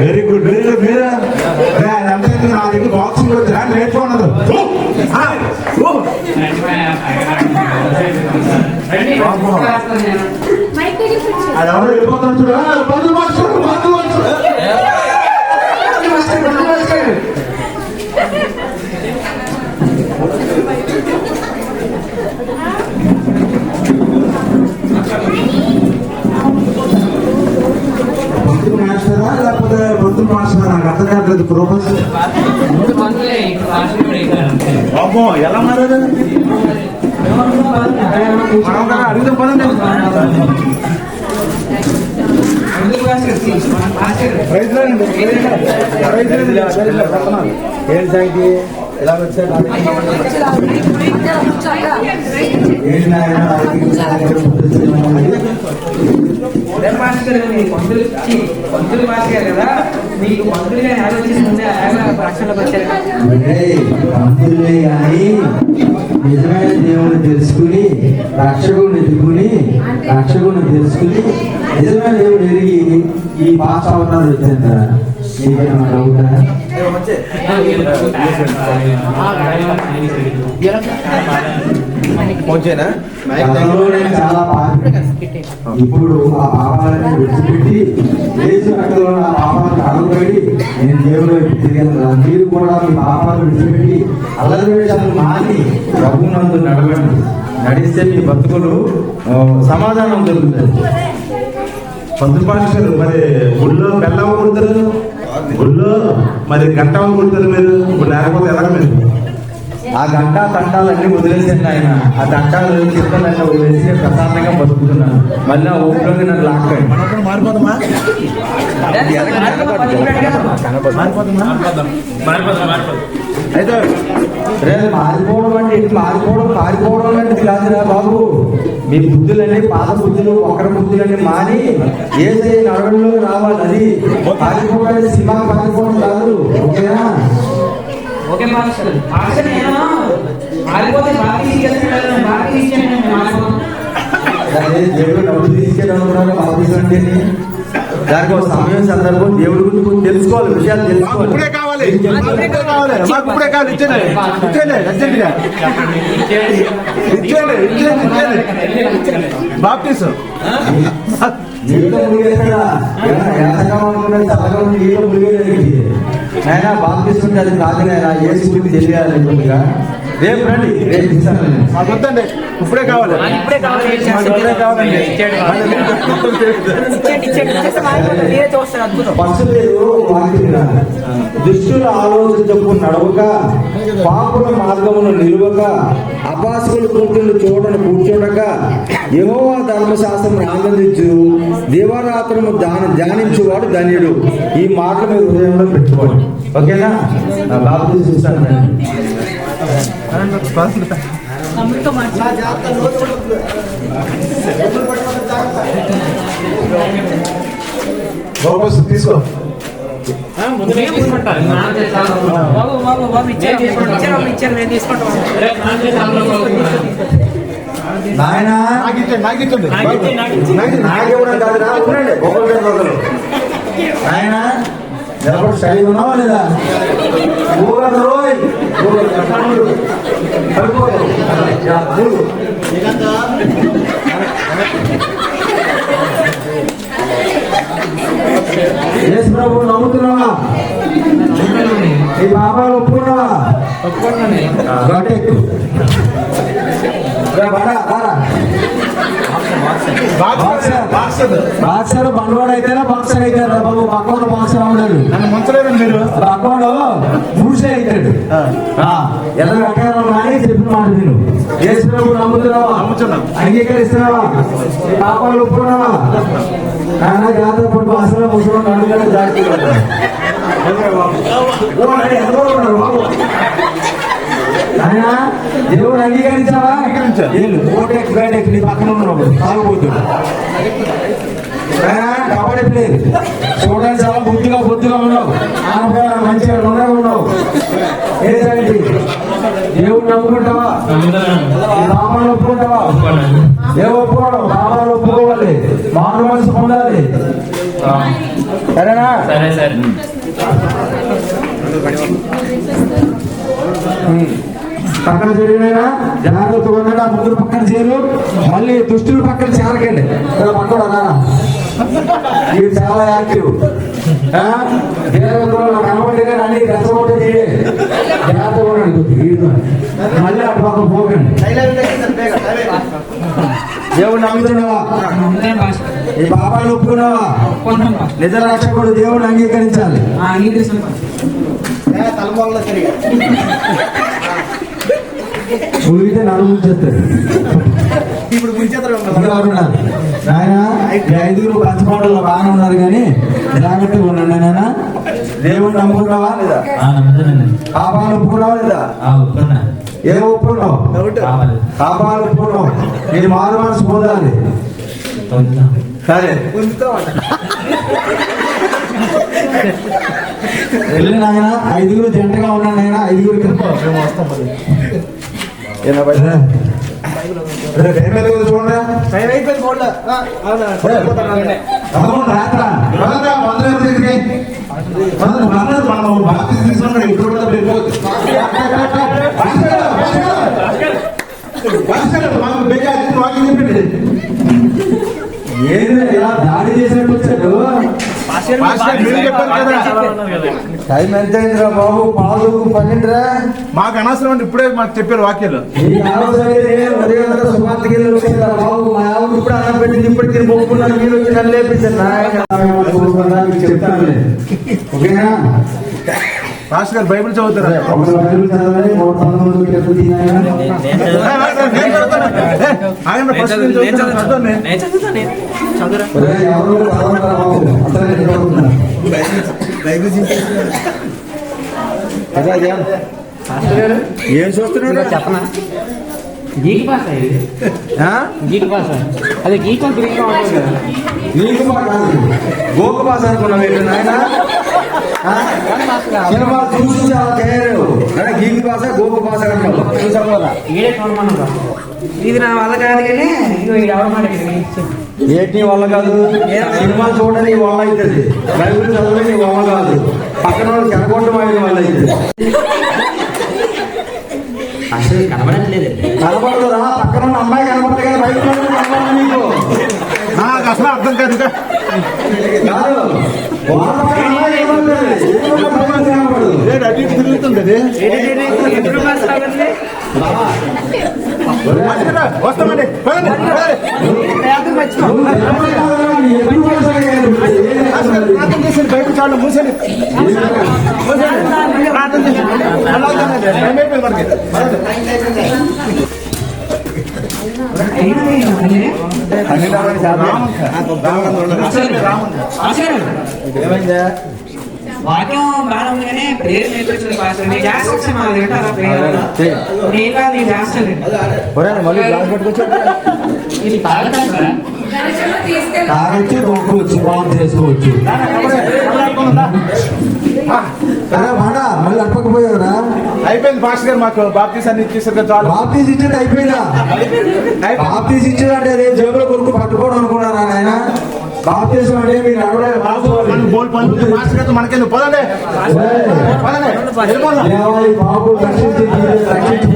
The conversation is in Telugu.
వెరీ గుడ్ వెరీ గుడ్ మీరు అంటే నా దగ్గర బాక్సింగ్ కూడా వచ్చినా నేర్చుకున్నది అది ఎవరు వెళ్ళిపోతాను చూడు ఆ, Bandhu master Bandhu master Bandhu master, Bandhu master. Bandhu మాస్టరా లేకపోతే బంధు మాస్టరా ప్రొఫెసర్ అమ్మో ఎలా కదా అడుగుతాం పదండి ప్రైజ్ రాండి ఏం సంగతి ఎలా వచ్చారు? పంతులు మాస్టర్ కదా మీకు పంతులుగా ఆలోచించి ముందే రక్షణలోకి వచ్చారు. పంతులే కానీ నిజమైన దేవుని తెలుసుకుని రక్షకుడిని ఎదుగుని రక్షకుడిని తెలుసుకుని నిజమైన దేవుడు ఎరిగి ఈ పాస్ అవుతారు వచ్చిందా ఇప్పుడు ఆ పాపాలని విడిచిపెట్టి యేసు రక్తంలో నా పాపాలను నేను దేవుడు తిరిగాను. మీరు కూడా మీ పాపాలు విడిచిపెట్టి అల్లరి వేషాలు మాని ప్రభునందు నడవండి. నడిస్తే మీ బతుకులు ఆ, సమాధానం దొరుకుతుంది. పంతులు మరి గుళ్ళో బెల్లం కొడతారు గుళ్ళో మరి గంట కొడతారు మీరు ఇప్పుడు లేకపోతే ఎలాగ మీరు ఆ గంట తంటాలన్నీ వదిలేసాను ఆయన. ఆ తంటాలు చింతలన్నీ వదిలేసి నేను ప్రశాంతంగా బతుకుతున్నాను. మళ్ళీ ఆ ఊపిలోకి నన్ను లాక్కండి అయితే రేపు మారిపోవడం అంటే ఇటు మారిపోవడం మారిపోవడం లాంటిది కాదురా బాబు. మీ బుద్ధులన్నీ పాత బుద్ధులు ఒకరి బుద్ధులన్నీ మాని ఏ నడవడంలో రావాలి. అది పారిపోవడానికి సినిమా పారిపోవడం కాదు. Okay master. మాస్టర్ నేను మారిపోతే బాగా తీసుకెళ్తాను బాగా తీసుకెళ్ళి మారిపోతాను అదే దేవుడు డబ్బులు తీసుకెళ్ళడం ఆఫీస్ అంటే దానికి ఒక సమయం సందర్భం దేవుడి గురించి కొంచెం తెలుసుకోవాలి విషయాలు తెలుసుకోవాలి. ఇప్పుడే కావాలి. మాకు ఇప్పుడే కావాలి. మాకు ఇప్పుడే కావాలి ఇచ్చేయండి. ఇచ్చేయండి అర్జెంట్గా. ఇచ్చేయండి ఇచ్చేయండి ఇచ్చేయండి. బాప్తీసు. నీలో మునిగేస్తాడా? ఎంతకాలం అనుకున్నది చల్లగా నీలో మునిగేది ఆయన బాప్తిస్తుంటే అది కాదు నాయన ఏసు గురించి తెలియాలి రేపు రండి. రేపు ఇస్తాను. మాకు వద్దండి. ఇప్పుడే కావాలి. ఇప్పుడే కావాలి. ఇప్పుడే కావాలండి ఫస్ట్ మీరు వాక్యం. దుష్టుల ఆలోచన చొప్పున నడవక పాపుల మార్గమును నిలువక అపాసుకుల కూర్చుని చూడను కూర్చోడక యెహోవా ధర్మశాస్త్రం ఆనందించు దేవరాత్రము ధ్యాన ధ్యానించువాడు ధన్యుడు. ఈ మాటలు మీరు హృదయంలో పెట్టుకోండి. ఓకేనా? నా బాబు చూస్తాను బాబు తీసుకో. నాయన. నాకు నాకేవడం కాదురా ఉండండి ఒకరి నాయన. నిలబడి స్టడీ ఉన్నావా లేదా? ఊగదు రోయ్. యేసు ప్రభు నమ్ముతున్నావా? ఈ పాపాలు ఒప్పుకున్నావా? గట్టెక్కు రా, బారా, బారా. బాక్సర్ బండవాడు అయితేనే బాక్సర్ అవుతాడు బాబు. పక్కన బాక్సర్ అవ్వలేదు నన్ను ముంచలేదండి మీరు. పక్కవాడు పురుషే అవుతాడు. ఎలా వెంకయ్యరావు కానీ చెప్పిన మాట నేను యేసుప్రభు నమ్ముతున్నావా? నమ్ముతున్నాం. అంగీకరిస్తున్నావా? పాపాలు ఒప్పుకున్నావా? ఆయన జాతర పట్టు అసలు ముసలి అడుగుతాడు జాగ్రత్త ఆయన దేవుడు అంగీకరించావా? అంగీకరించాను. వీళ్ళు కోటెక్ బయటెక్ నీ పక్కన తాగుబోతుడు ఆయన కబడ్డీ ప్లేయర్. చూడడానికి చాలా బుద్ధిగా బుద్ధిగా ఉన్నావు. ఆనపేర మంచిగా ఉండగా ఉన్నావు. ఏంటంటే దేవుడు నమ్ముకుంటావా? పాపాలు ఒప్పుకుంటావా? ఏ ఒప్పుకోవడం పాపాలు ఒప్పుకోవాలి. మానవ మనసు పొందాలి. సరేనా? సరే సరే. పక్కన చేరినైనా జాగ్రత్తగా ఉండండి ఆ ముగ్గురు పక్కన చేరు. మళ్ళీ దుష్టులు పక్కన చేరకండి. ఇలా పక్కన మీరు చాలా యాక్టివ్. ఆ? దేవతలు కనబడి కానీ అన్ని రెచ్చగొట్టే తీరే జాగ్రత్తగా ఉండండి. మళ్ళీ అటు పక్క పోకండి. దేవుడు నమ్ముతున్నావా? ఈ బాబాను ఒప్పుకున్నావా? నిజ రక్షకుడు దేవుడు అంగీకరించాలి. ఆ, అంగీకరిస్తాను పాస్టర్ మునిగితే నడుము చేస్తాడు ఇప్పుడు ముంచేస్తారు నాయన ఐదుగురు పంచపాటల్లో బాగానే ఉన్నారు కానీ జాగ్రత్తగా ఉండండి నాయన. దేవుడు నమ్ముకున్నావా లేదా? పాపాలు ఒప్పుకున్నావా లేదా? ఏ ఒప్పుకున్నావు పాపాలు ఒప్పుకున్నావు నేను మారు మనసు పొందాలి సరే వెళ్ళి నాయన ఐదుగురు జంటగా ఉన్నాను నాయన ఐదుగురికి చూడండి ఇలా దాడి చేసినట్టు వచ్చాడు టైం ఎంత అయిందిరా బాబు పాలు పన్నెండురా మాకు అనవసరం అంటే ఇప్పుడే మాకు చెప్పారు వాక్యాలు సుమార్తెకి బాబు మా ఆవిడ ఇప్పుడు అన్నం పెట్టింది ఇప్పుడు తిని మొక్కున్నాను మీరు వచ్చి నన్ను లేపించారు నాయన మీకు చెప్తానులే ఓకేనా పాస్టర్ గారు బైబిల్ చదువుతారా. ఏ, ఆయన చూస్తున్నాడు చెప్పనా గీక్ ఆ? గీక్ భాష అదే గీక్ మా కాదు గోకు భాష అనుకున్నావు చూసి చాలా గీకి భాష గోకు భాష ఇది నా వల్ల కాదు కానీ. ఏంటి వల్ల కాదు? సినిమా చూడని వల్ల అవుతుంది బైబిల్ చదవని వల్ల కాదు. పక్కన వాళ్ళు చెడగొట్టడం అయిన వల్ల అవుతుంది అసలు కనబడట్లేదండి. కనపడదురా పక్కన ఉన్న అమ్మాయి కనపడుతుంది కానీ బయట ఉన్నది కనపడదు నీకు నాకు అసలు అర్థం కాదు ఇంకా. కాదు వాళ్ళ పక్కన అమ్మాయి కనపడుతుంది ఎదురున్న అమ్మాయి కనపడదు ఏ, అటు ఇటు తిరుగుతుంది పాస్టర్ నీ అలా వాక్యం కానీ ప్రేయర్ నేర్పించలేదు పాస్టర్ నేను వింటారా ప్రేయర్ నేను కాదు పట్టుకొచ్చా ఇది తాగొచ్చు బాగు చేసుకోవచ్చు. వాడా మళ్ళీ అప్పకపోయావురా అయిపోయింది పాస్టర్ గారు మాకు బాప్తీస్ అన్ని ఇచ్చేసారు కదా చాలు. బాప్తీస్ ఇచ్చేది అయిపోయిందా? బాప్తీస్ ఇచ్చేది అంటే అదే జేబులో కొడుకు పట్టుకోవడం అనుకున్నారా నాయన? బాప్తీసం అంటే మీరు గారు మనకెందుకు? పదండి. బాబు రక్షించి రక్షించి